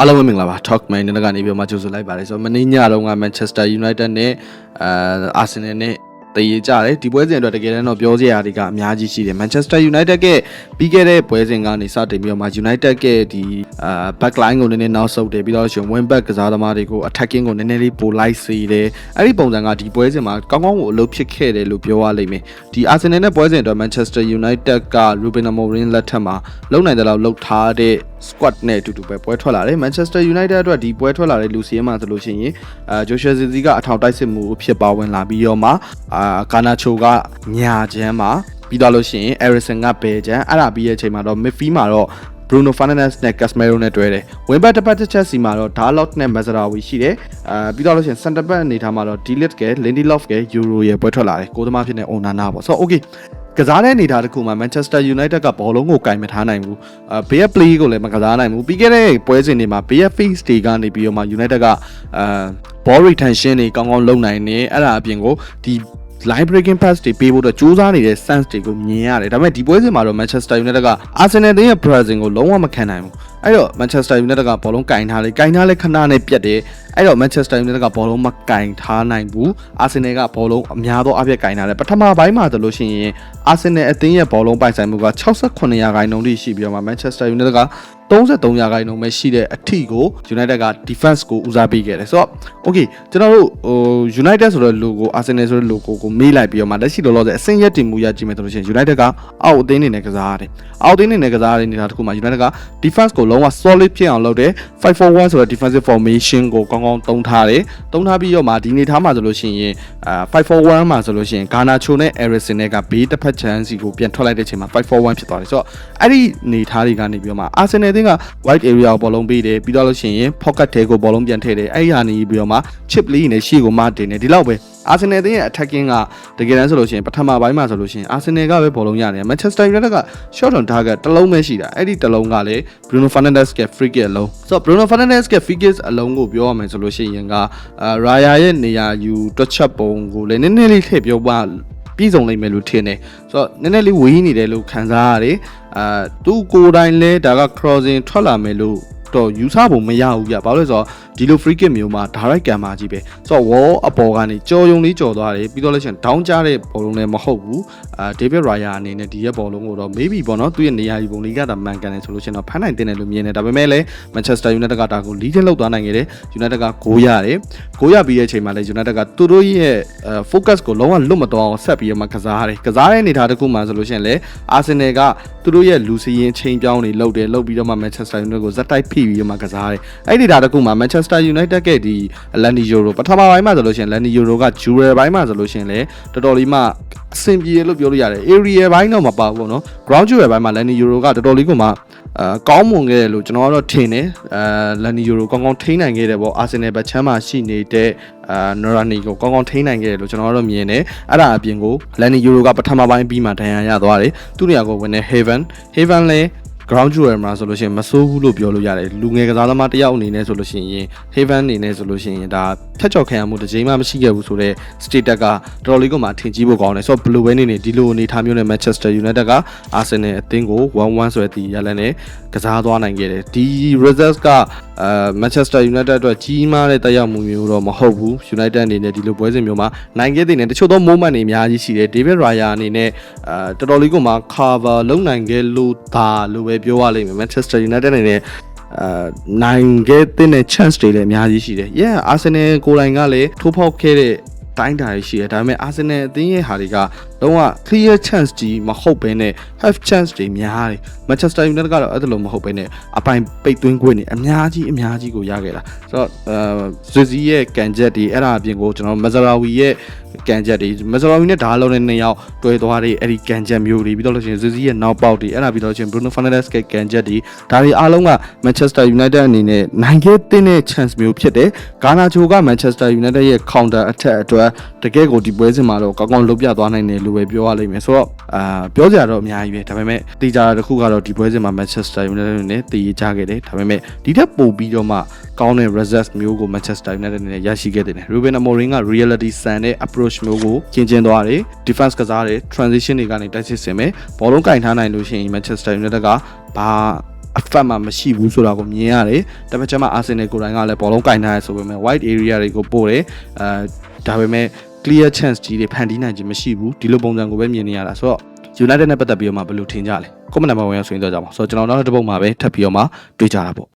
အားလုံးပဲမင်္ဂလာပါ Talk Man နဲ့ကနေပြီးတော့မှကြိုဆိုလိုက်ပါတယ်ဆိုတော့မနေ့ညတုန်းက Manchester United နဲ့အာ Arsenal နဲ့တည်ရကြတယ်ဒီပွဲစဉ်အတွက်တကယ်တမ်းတော့ပြောစရာတွေကအများကြီးရှိတယ် Manchester United ကပြီးခဲ့တဲ့ပွဲစဉ်ကနေစတင်ပြီးတော့မှ United ကဒီအာ backline ကိုနည်းနည်းနောက်ဆုတ်တယ်ပြီးတော့ရှင် wing back ကစားသမားတွေကို attacking ကိုနည်းနည်းလေးပိုလိုက်စေတယ်အဲ့ဒီပုံစံကဒီပွဲစဉ်မှာကောင်းကောင်းကိုအလုပ်ဖြစ်ခဲ့တယ်လို့ပြောရလိမ့်မယ်ဒီ Arsenal နဲ့ပွဲစဉ်အတွက် Manchester United က Ruben Amorim လက်ထက်မှာလုံနိုင်တဲ့လောက်လှုပ်ထားတဲ့ squad နဲ့အတူတူပဲပွဲထွက်လာတယ် Manchester United အတွက်ဒီပွဲထွက်လာတဲ့လူစီးမှာဆိုလို့ရှိရင်အာ Joshua Zirkzee ကအထောက်တိုက်စစ်မှုအဖြစ်ပါဝင်လာပြီးတော့မှအာ Garnacho ကညာချမ်းမှာပြီးတော့လို့ရှိရင် Eriksen ကဘယ်ချမ်းအဲ့ဒါပြီးရဲ့အချိန်မှာတော့ midfield မှာတော့ Bruno Fernandes နဲ့ Casemiro နဲ့တွဲတယ်။ wing back တစ်ပတ်တစ်ချက်စီမှာတော့ Dalot နဲ့ Mazraoui ရှိတယ်။အာပြီးတော့လို့ရှိရင် center back အနေထားမှာတော့ Delete က Lindelof က Euro ရဲ့ပွဲထွက်လာတယ်။ကိုသမားဖြစ်တဲ့ Onana ပေါ့။ဆိုတော့ okay ကစားတဲ့အနေထားတစ်ခုမှာ Manchester United ကဘောလုံးကိုကင်မထားနိုင်ဘူး။အာဘေးက play ကိုလည်းမကစားနိုင်ဘူး။ပြီးခဲ့တဲ့ပွဲစဉ်တွေမှာဘေးက face တွေကနေပြီးတော့မှ United ကအာ ball retention တွေကောင်းကောင်းလုပ်နိုင်တယ်။အဲ့ဒါအပြင်ကိုဒီ line breaking pass တွေပေးဖို့တော့စူးစမ်းနေတဲ့ sense တွေကိုမြင်ရတယ်။ဒါပေမဲ့ဒီပွဲစဉ်မှာတော့ Manchester United က Arsenal တင်းရဲ့ pressing ကိုလုံးဝမခံနိုင်ဘူး။အဲ့တော့ Manchester United ကဘောလုံးကင်ထားလေကင်ထားလေခဏနဲ့ပြတ်တယ်။အဲ့တော့ Manchester United ကဘောလုံးမကင်ထားနိုင်ဘူး။ Arsenal ကဘောလုံးအများသောအပြည့်ကင်ထားတယ်။ပထမပိုင်းမှာဆိုလို့ရှိရင် Arsenal အသင်းရဲ့ဘောလုံးပိုင်ဆိုင်မှုက68ရာခိုင်နှုန်းထိရှိပြီးတော့မှ Manchester United က 33ရာခိုင်နှုန်းပဲရှိတဲ့အထိကို United က defense ကိုဦးစားပေးခဲ့တယ်ဆိုတော့ okay ကျွန်တော်တို့ဟို United ဆိုတဲ့ logo Arsenal ဆိုတဲ့ logo ကိုမေးလိုက်ပြီးတော့မှလက်ရှိလောလောဆယ်အဆင့်ရက်တင်မှုရကြည့်မယ်ဆိုလို့ရှိရင် United ကအောက်အသင်းနေနဲ့ကစားရတယ်အောက်အသင်းနေနဲ့ကစားရတဲ့နေတာတစ်ခုမှာ United က defense ကိုလုံးဝ solid ဖြစ်အောင်လုပ်တယ်541ဆိုတဲ့ defensive formation ကိုကောင်းကောင်းသုံးထားတယ်သုံးထားပြီးတော့မှဒီနေထားမှာဆိုလို့ရှိရင်အာ541မှာဆိုလို့ရှိရင် Garnacho နဲ့ Eriksen နဲ့ကဘေးတစ်ဖက်ချမ်းစီကိုပြန်ထွက်လိုက်တဲ့အချိန်မှာ541ဖြစ်သွားတယ်ဆိုတော့အဲ့ဒီနေထားတွေကနေပြီးတော့မှ Arsenal တင်းက wide area ကိုဘောလုံးပေးတယ်ပြီးတော့လို့ရှိရင် pocket ထဲကိုဘောလုံးပြန်ထည့်တယ်အဲ့ဒီဟာနေပြီးတော့မှ chip လေးနဲ့ရှေ့ကိုမတင်တယ်ဒီလောက်ပဲ Arsenal တင်းရဲ့ attacking ကတကယ်တမ်းဆိုလို့ရှိရင်ပထမပိုင်းမှာဆိုလို့ရှိရင် Arsenal ကပဲဘောလုံးရတယ် Manchester United က short on target တစ်လုံးပဲရှိတာအဲ့ဒီတစ်လုံးကလည်း Bruno Fernandes က free kick အလုံးဆိုတော့ Bruno Fernandes က free kick အလုံးကိုပြောရမယ်ဆိုလို့ရှိရင်ကအာ Raya ရဲ့နေရာယူတွက်ချက်ပုံကိုလည်းနည်းနည်းလေးထည့်ပြောပါ ပြည်စုံနိုင်မယ်လို့ထင်တယ်ဆိုတော့နည်းနည်းလေးဝေးနေတယ်လို့ခံစားရတယ်အာသူကိုယ်တိုင်လဲဒါက crossing ထွက်လာမယ်လို့ တော့ယူဆဖို့မရဘူးပြဘာလို့လဲဆိုတော့ဒီလို free kick မျိုးမှာ direct ကံပါကြီးပဲဆိုတော့ wall အပေါ်ကနေကြော်ယုံလေးကြော်သွားတယ်ပြီးတော့လည်းရှင် down ကြတဲ့ဘောလုံးလည်းမဟုတ်ဘူးအာ David Raya အနေနဲ့ဒီရဲ့ဘောလုံးကိုတော့ maybe ပေါ့နော်သူ့ရဲ့နေရာယူပုံလေးကသာမှန်ကန်တယ်ဆိုလို့ရှင်တော့ဖမ်းနိုင်တယ်လို့မြင်တယ်ဒါပေမဲ့လည်း Manchester United ကဒါကို leading လောက်သွားနိုင်ခဲ့တယ် United က9ရတယ်9ရပြီးတဲ့အချိန်မှာလည်း United ကသူတို့ရဲ့ focus ကိုလုံးဝလွတ်မသွားအောင်ဆက်ပြီးတော့မှကစားရတယ်ကစားတဲ့အနေထားတစ်ခုမှဆိုလို့ရှင်လည်း Arsenal ကသူတို့ရဲ့လူစီရင်ချိန်ပြောင်းတွေလုပ်တယ်လုပ်ပြီးတော့မှ Manchester United ကိုဇက်တိုက်ဖိပြီးတော့မှကစားတယ်အဲ့ဒီအနေထားတစ်ခုမှ Manchester United ကဒီ Lani Euro ပထမပိုင်းမှာဆိုလို့ရှင် Lani Euro က Jurel ဘိုင်းမှာဆိုလို့ရှင်လည်းတော်တော်လေးမှအဆင်ပြေလို့ပြောလို့ရတယ် area ဘိုင်းတော့မပါဘူးပေါ့နော် ground jewel ဘိုင်းမှာ Lani Euro ကတော်တော်လေးကမှအာကောင်းမွန်ခဲ့တယ်လို့ကျွန်တော်ကတော့ထင်တယ်အာလန်နီယိုကိုကောင်းကောင်းထိန်းနိုင်ခဲ့တယ်ပေါ့အာဆင်နယ်ဘက်ချမ်းမှာရှိနေတဲ့အာနော်ရာနီကိုကောင်းကောင်းထိန်းနိုင်ခဲ့တယ်လို့ကျွန်တော်ကတော့မြင်တယ်အဲ့ဒါအပြင်ကိုလန်နီယိုကပထမပိုင်းပြီးမှဒဏ်ရာရသွားတယ်သူ့နေရာကိုဝင်နေ Haven Haven လည်း ground jewel မှာဆိုလို့ရှိရင်မဆိုးဘူးလို့ပြောလို့ရတယ်လူငယ်ကစားသမားတစ်ယောက်အနေနဲ့ဆိုလို့ရှိရင် Haven အနေနဲ့ဆိုလို့ရှိရင်ဒါဖြတ်ကျော်ခံရမှုတစ်ချိန်မှမရှိခဲ့ဘူးဆိုတော့ state ကတော်တော်လေးကမှထင်ကြီးဖို့ကောင်းတယ်ဆိုတော့ blue ပဲနေနေဒီလိုအနေထားမျိုးနဲ့ Manchester United က Arsenal အသင်းကို1-1ဆိုတဲ့ဒီရလန်နဲ့ကစားသွားနိုင်ခဲ့တယ်ဒီ results က အာ Manchester United အတွက်ကြီးမားတဲ့တက်ရောက်မှုမျိုးတော့မဟုတ်ဘူး United အနေနဲ့ဒီလိုပွဲစဉ်မျိုးမှာနိုင်ခဲ့တဲ့နေတချို့သော moment တွေအများကြီးရှိတယ် David Raya အနေနဲ့အာတော်တော်လေးကမှ cover လုပ်နိုင်ခဲ့လို့ဒါလို့ပဲပြောရလိမ့်မယ် Manchester United အနေနဲ့အာနိုင်ခဲ့တဲ့ chance တွေလည်းအများကြီးရှိတယ်။ Yeah Arsenal ကိုယ်တိုင်ကလည်းထိုးဖောက်ခဲ့တဲ့ တိုင်းတာရှိတယ်ဒါပေမဲ့ Arsenal အသင်းရဲ့ဟာတွေကလုံးဝ clear chance ကြီးမဟုတ်ဘဲနဲ့ half chance တွေများတယ် Manchester United ကတော့အဲ့ဒါလိုမဟုတ်ဘဲနဲ့အပိုင်ပိတ်သွင်းခွင့်တွေအများကြီးအများကြီးကိုရခဲ့တာဆိုတော့အဲဇွေစီရဲ့ကန်ချက်တွေအဲ့ဒါအပြင်ကိုကျွန်တော် Mazraoui ရဲ့ကန်ချက်တွေ Mazraoui နဲ့ဓာတ်လုံးနဲ့နှစ်ယောက်တွဲသွားတဲ့အဲ့ဒီကန်ချက်မျိုးတွေပြီးတော့လို့ရှိရင်ဇွေစီရဲ့နောက်ပေါက်တွေအဲ့ဒါပြီးတော့လို့ရှိရင် Bruno Fernandes ရဲ့ကန်ချက်တွေဒါတွေအားလုံးက Manchester United အနေနဲ့နိုင်ခဲ့တဲ့ chance မျိုးဖြစ်တယ်ဂါနာချိုက Manchester United ရဲ့ counter attack အတွက်တကယ်ကိုဒီပွဲစဉ်မှာတော့ကောင်းကောင်းလုပ်ပြသွားနိုင်တယ်လို့ပဲပြောရလိမ့်မယ်ဆိုတော့အာပြောကြရတော့အများကြီးပဲဒါပေမဲ့တေချာတစ်ခုကတော့ဒီပွဲစဉ်မှာ Manchester United နဲ့တည်ရကြခဲ့တယ်ဒါပေမဲ့ဒီထက်ပိုပြီးတော့မှ ကောင်းတဲ့ results မျိုးကို Manchester United နဲ့ရရှိခဲ့တယ် Ruben Amorim က reality ဆန်တဲ့ approach မျိုးကိုကျင်းကျင်းသွားတယ် defense ကစားတယ် transition တွေကနေတိုက်စစ်ဆင်မယ်ဘောလုံးကင်ထားနိုင်လို့ရှိရင် Manchester United ကဘာအဖက်မှမရှိဘူးဆိုတာကိုမြင်ရတယ်တစ်ဖက်ကျမှအာဆင်နယ်ကိုယ်တိုင်ကလည်းဘောလုံးကင်ထားရဆိုပေမဲ့ wide area တွေကိုပို့တယ်အဲဒါပေမဲ့ clear chance ကြီးတွေဖန်တီးနိုင်ခြင်းမရှိဘူးဒီလိုပုံစံကိုပဲမြင်နေရတာဆိုတော့ United နဲ့ပတ်သက်ပြီးတော့မှဘယ်လိုထင်ကြလဲ comment မှာဝင်ရောက်ဆွေးနွေးကြပါဦးဆိုတော့ကျွန်တော်နောက်တစ်ပုတ်မှာပဲထပ်ပြီးတော့မှတွေ့ကြတာပေါ့